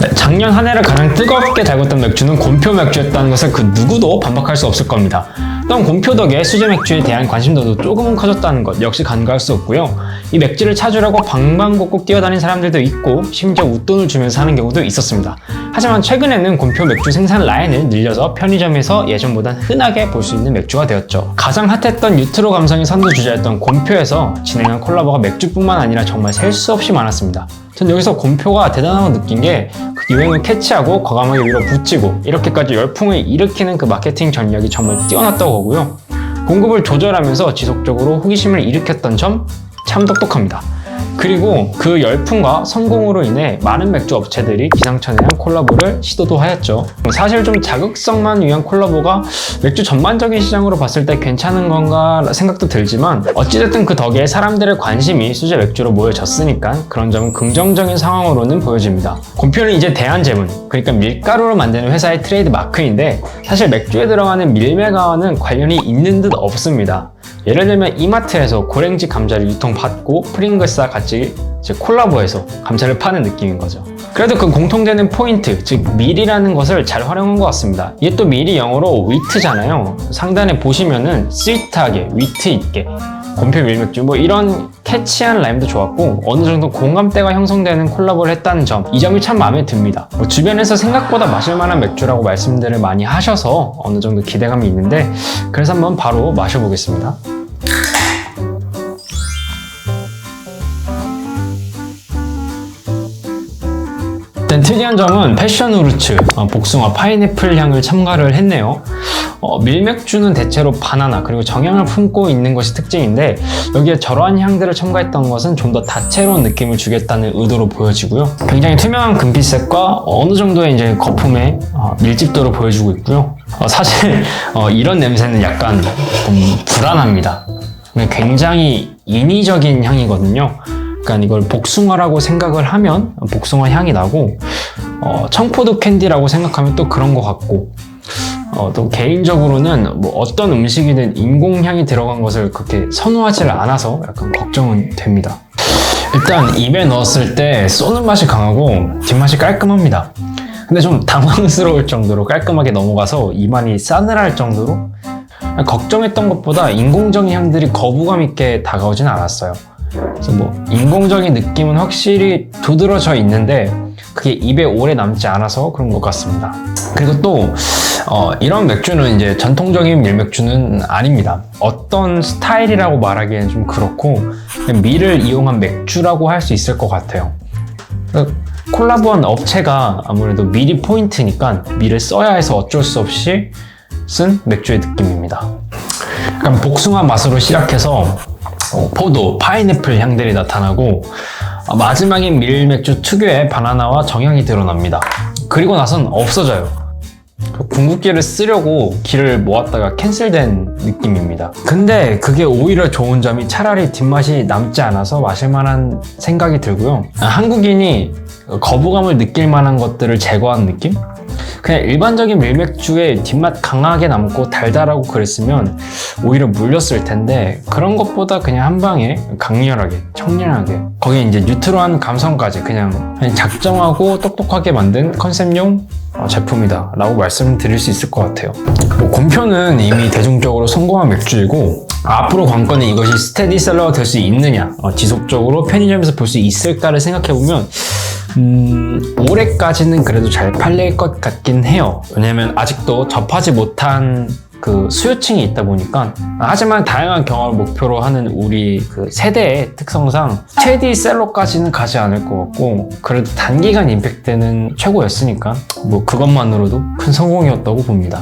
네, 작년 한 해를 가장 뜨겁게 달궜던 맥주는 곰표 맥주였다는 것을 그 누구도 반박할 수 없을 겁니다. 또한 곰표 덕에 수제 맥주에 대한 관심도도 조금은 커졌다는 것 역시 간과할 수 없고요. 이 맥주를 찾으려고 방방곡곡 뛰어다닌 사람들도 있고 심지어 웃돈을 주면서 하는 경우도 있었습니다. 하지만 최근에는 곰표 맥주 생산 라인을 늘려서 편의점에서 예전보단 흔하게 볼 수 있는 맥주가 되었죠. 가장 핫했던 유트로 감성이 선두 주자였던 곰표에서 진행한 콜라보가 맥주뿐만 아니라 정말 셀 수 없이 많았습니다. 전 여기서 곰표가 대단하고 느낀 게 그 유행을 캐치하고 과감하게 밀어붙이고 이렇게까지 열풍을 일으키는 그 마케팅 전략이 정말 뛰어났다고 보고요. 공급을 조절하면서 지속적으로 호기심을 일으켰던 점 참 똑똑합니다. 그리고 그 열풍과 성공으로 인해 많은 맥주 업체들이 기상천외한 콜라보를 시도도 하였죠. 사실 좀 자극성만 위한 콜라보가 맥주 전반적인 시장으로 봤을 때 괜찮은 건가 생각도 들지만 어찌됐든 그 덕에 사람들의 관심이 수제 맥주로 모여졌으니까 그런 점은 긍정적인 상황으로는 보여집니다. 곰표는 이제 대한제문, 그러니까 밀가루로 만드는 회사의 트레이드 마크인데 사실 맥주에 들어가는 밀매가와는 관련이 있는 듯 없습니다. 예를 들면 이마트에서 고랭지 감자를 유통받고 프링글스와 같이 콜라보해서 감자를 파는 느낌인 거죠. 그래도 그 공통되는 포인트, 즉 밀이라는 것을 잘 활용한 것 같습니다. 이게 또 밀이 영어로 위트잖아요. 상단에 보시면은 스위트하게, 위트 있게 곰표 밀맥주 뭐 이런 캐치한 라임도 좋았고 어느 정도 공감대가 형성되는 콜라보를 했다는 점 이 점이 참 마음에 듭니다 뭐 주변에서 생각보다 마실만한 맥주라고 말씀들을 많이 하셔서 어느 정도 기대감이 있는데 그래서 한번 바로 마셔보겠습니다 일단 특이한 점은 패션 우르츠, 어, 복숭아, 파인애플 향을 첨가를 했네요. 어, 밀맥주는 대체로 바나나 그리고 정향을 품고 있는 것이 특징인데 여기에 저러한 향들을 첨가했던 것은 좀 더 다채로운 느낌을 주겠다는 의도로 보여지고요. 굉장히 투명한 금빛색과 어느 정도의 이제 거품의 어, 밀집도를 보여주고 있고요. 어, 사실 어, 이런 냄새는 약간 좀 불안합니다. 굉장히 인위적인 향이거든요. 그러니까 이걸 복숭아라고 생각을 하면 복숭아 향이 나고 어, 청포도 캔디라고 생각하면 또 그런 것 같고 어, 또 개인적으로는 뭐 어떤 음식이든 인공향이 들어간 것을 그렇게 선호하지를 않아서 약간 걱정은 됩니다. 일단 입에 넣었을 때 쏘는 맛이 강하고 뒷맛이 깔끔합니다. 근데 좀 당황스러울 정도로 깔끔하게 넘어가서 입안이 싸늘할 정도로 걱정했던 것보다 인공적인 향들이 거부감 있게 다가오진 않았어요. 그래서 뭐 인공적인 느낌은 확실히 두드러져 있는데 그게 입에 오래 남지 않아서 그런 것 같습니다. 그리고 또 어, 이런 맥주는 이제 전통적인 밀맥주는 아닙니다. 어떤 스타일이라고 말하기에는 좀 그렇고 밀을 이용한 맥주라고 할 수 있을 것 같아요. 콜라보한 업체가 아무래도 밀이 포인트니까 밀을 써야 해서 어쩔 수 없이 쓴 맥주의 느낌입니다. 약간 복숭아 맛으로 시작해서 어, 포도, 파인애플 향들이 나타나고 어, 마지막에 밀맥주 특유의 바나나와 정향이 드러납니다. 그리고 나선 없어져요. 궁극기를 쓰려고 길을 모았다가 캔슬된 느낌입니다. 근데 그게 오히려 좋은 점이 차라리 뒷맛이 남지 않아서 마실만한 생각이 들고요. 아, 한국인이 거부감을 느낄 만한 것들을 제거한 느낌? 그냥 일반적인 밀맥주에 뒷맛 강하게 남고 달달하고 그랬으면 오히려 물렸을 텐데 그런 것보다 그냥 한 방에 강렬하게 청량하게. 거기에 이제 뉴트럴한 감성까지 그냥, 그냥 작정하고 똑똑하게 만든 컨셉용 어, 제품이다 라고 말씀드릴 수 있을 것 같아요. 뭐 곰표는 이미 대중적으로 성공한 맥주이고 앞으로 관건은 이것이 스테디셀러가 될 수 있느냐 어, 지속적으로 편의점에서 볼 수 있을까를 생각해보면 음, 올해까지는 그래도 잘 팔릴 것 같긴 해요. 왜냐면 아직도 접하지 못한 그 수요층이 있다 보니까 하지만 다양한 경험을 목표로 하는 우리 그 세대의 특성상 스테디셀러까지는 가지 않을 것 같고 그래도 단기간 임팩트는 최고였으니까 뭐 그것만으로도 큰 성공이었다고 봅니다.